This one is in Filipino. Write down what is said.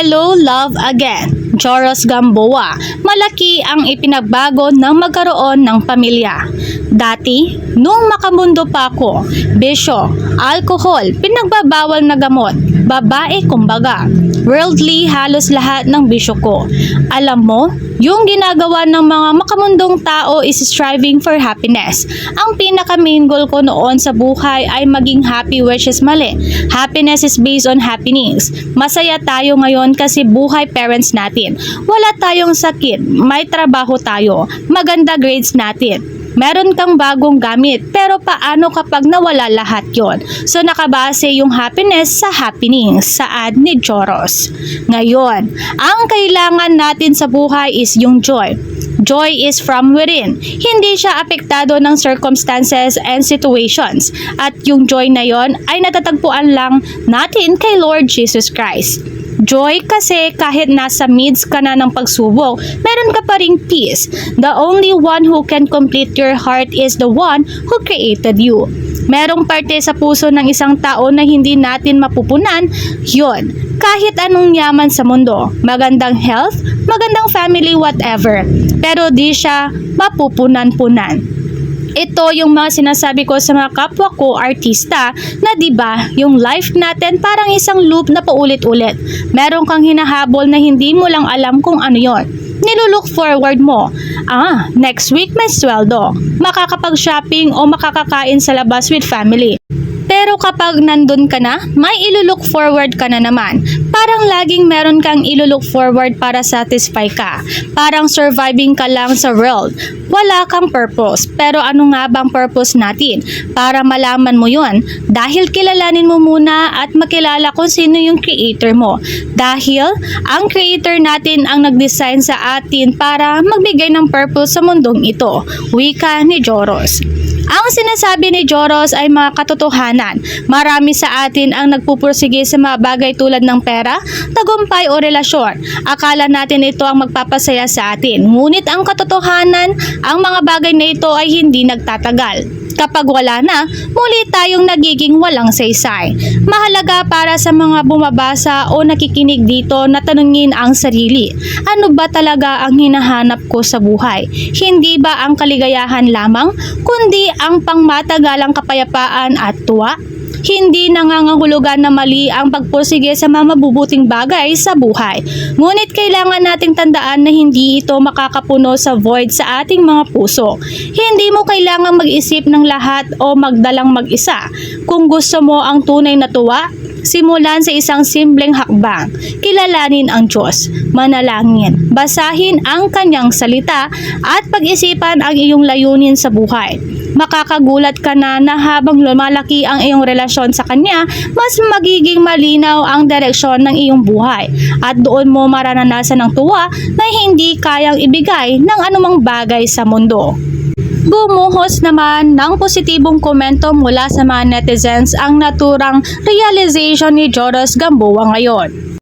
Hello, love again. Joros Gamboa, malaki ang ipinagbago ng magkaroon ng pamilya. Dati, nung makamundo pa ako, bisyo, alcohol, pinagbabawal na gamot, babae kumbaga. Worldly halos lahat ng bisyo ko. Alam mo, yung ginagawa ng mga makamundong tao is striving for happiness. Ang pinaka main goal ko noon sa buhay ay maging happy which is mali. Happiness is based on happenings. Masaya tayo ngayon kasi buhay parents natin. Wala tayong sakit, may trabaho tayo, maganda grades natin. Meron kang bagong gamit, pero paano kapag nawala lahat yon? So nakabase yung happiness sa happenings, sa ad ni Joros. Ngayon, ang kailangan natin sa buhay is yung joy. Joy is from within. Hindi siya apektado ng circumstances and situations. At yung joy na yon ay natatagpuan lang natin kay Lord Jesus Christ. Joy kasi kahit nasa midst ka na ng pagsubok, meron ka pa ring peace. The only one who can complete your heart is the one who created you. Merong parte sa puso ng isang tao na hindi natin mapupunan, yun. Kahit anong yaman sa mundo, magandang health, magandang family, whatever. Pero di siya mapupunan-punan. Ito yung mga sinasabi ko sa mga kapwa ko artista na 'di ba, yung life natin parang isang loop na paulit-ulit. Meron kang hinahabol na hindi mo lang alam kung ano 'yon. Nilulook forward mo. Ah, next week may sweldo. Makakapag-shopping o makakakain sa labas with family. Pero kapag nandun ka na, may ilulook forward ka na naman. Parang laging meron kang ilulook forward para satisfy ka. Parang surviving ka lang sa world. Wala kang purpose. Pero ano nga bang purpose natin? Para malaman mo yon. Dahil kilalanin mo muna at makilala kung sino yung creator mo. Dahil ang creator natin ang nag-design sa atin para magbigay ng purpose sa mundong ito. Wika ni Joros. Ang sinasabi ni Joros ay mga katotohanan. Marami sa atin ang nagpupursige sa mga bagay tulad ng pera, tagumpay o relasyon. Akala natin ito ang magpapasaya sa atin. Ngunit ang katotohanan, ang mga bagay na ito ay hindi nagtatagal. Kapag wala na, muli tayong nagiging walang saysay. Mahalaga para sa mga bumabasa o nakikinig dito na tanungin ang sarili. Ano ba talaga ang hinahanap ko sa buhay? Hindi ba ang kaligayahan lamang, kundi ang pangmatagalang kapayapaan at tuwa? Hindi nangangahulugan na mali ang pagpursige sa mga mabubuting bagay sa buhay. Ngunit kailangan nating tandaan na hindi ito makakapuno sa void sa ating mga puso. Hindi mo kailangang mag-isip ng lahat o magdalang mag-isa. Kung gusto mo ang tunay na tuwa, simulan sa isang simpleng hakbang. Kilalanin ang Diyos, manalangin, basahin ang kanyang salita at pag-isipan ang iyong layunin sa buhay makakagulat ka na na habang lumalaki ang iyong relasyon sa kanya, mas magiging malinaw ang direksyon ng iyong buhay at doon mo mararanasan ng tuwa na hindi kayang ibigay ng anumang bagay sa mundo. Bumuhos naman ng positibong komento mula sa mga netizens ang naturang realization ni Joros Gamboa ngayon.